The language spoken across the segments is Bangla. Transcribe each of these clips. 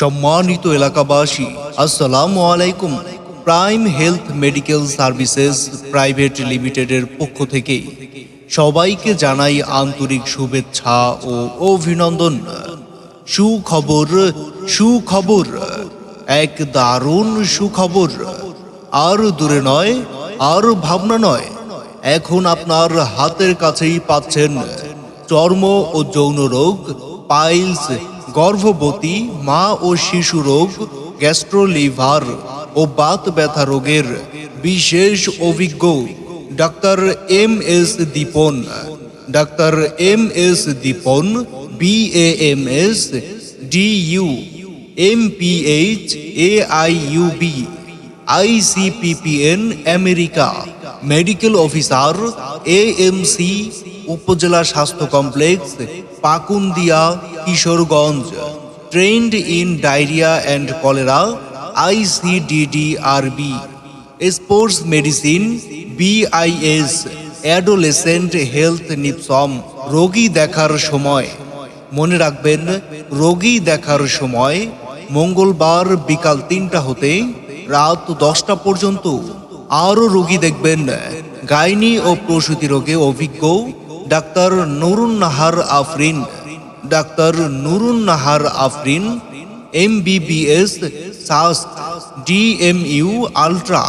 সম্মানিত এলাকাবাসী, আসসালামু আলাইকুম। Prime Health Medical Services Private লিমিটেডের পক্ষ থেকে সবাইকে জানাই আন্তরিক শুভেচ্ছা ও অভিনন্দন। সুখবর সুখবর, এক দারুণ সুখবর। আর দূরে নয়, আর ভাবনা নয়, এখন আপনার হাতের কাছেই পাচ্ছেন চর্ম ও যৌন রোগ, পাইলস, গর্ভবতী মা ও শিশু রোগ, গ্যাস্ট্রোলিভার ও বাত ব্যথা রোগের বিশেষ অভিজ্ঞ doctor M S Dipon. Doctor M S Dipon, B M S, D U, M P H, A I U B ICPPN America. Medical officer AMC উপজেলা স্বাস্থ্য complex, Pakundia, Kishoreganj. Trained in diarrhoea and cholera ICDDRB sports medicine BIS adolescent health NIPSOM রোগী দেখার সময়। মনে রাখবেন, রোগী দেখার সময় মঙ্গলবার বিকাল তিনটা হতে রাত দশটা পর্যন্ত। আরও রোগী দেখবেন, গাইনি ও প্রসূতি রোগে অভিজ্ঞ doctor Nurun Nahar Afrin, doctor Nurun Nahar Afrin, MBBS, সাস, DMU, ultra,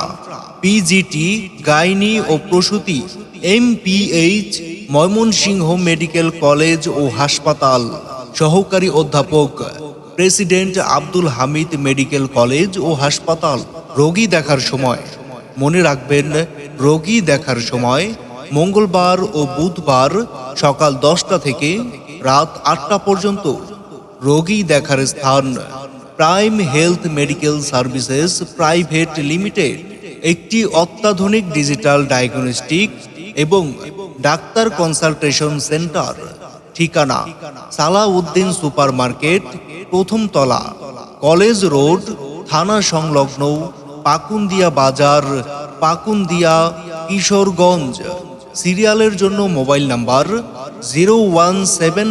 PGT, gynae ও প্রসূতি, এমপিএইচ, ময়মনসিংহ মেডিকেল কলেজ ও হাসপাতাল। সহকারী অধ্যাপক, president Abdul Hamid medical college ও হাসপাতাল। রোগী দেখার সময়। মনে রাখবেন, রোগী দেখার সময় মঙ্গলবার ও বুধবার সকাল দশটা থেকে রাত আটটা পর্যন্ত রোগী দেখার স্থান। Prime health medical services private limited, একটি অত্যাধুনিক ডিজিটাল ডায়াগনস্টিক এবং ডাক্তার কনসালটেশন সেন্টার। ঠিকানা সালাউদ্দিন সুপার মার্কেট প্রথম তলা, কলেজ রোড, থানা সংলগ্ন পাকুন্দিয়া বাজার, পাকুন্দিয়া, কিশোরগঞ্জ। সিরিয়ালের জন্য mobile number zero one seven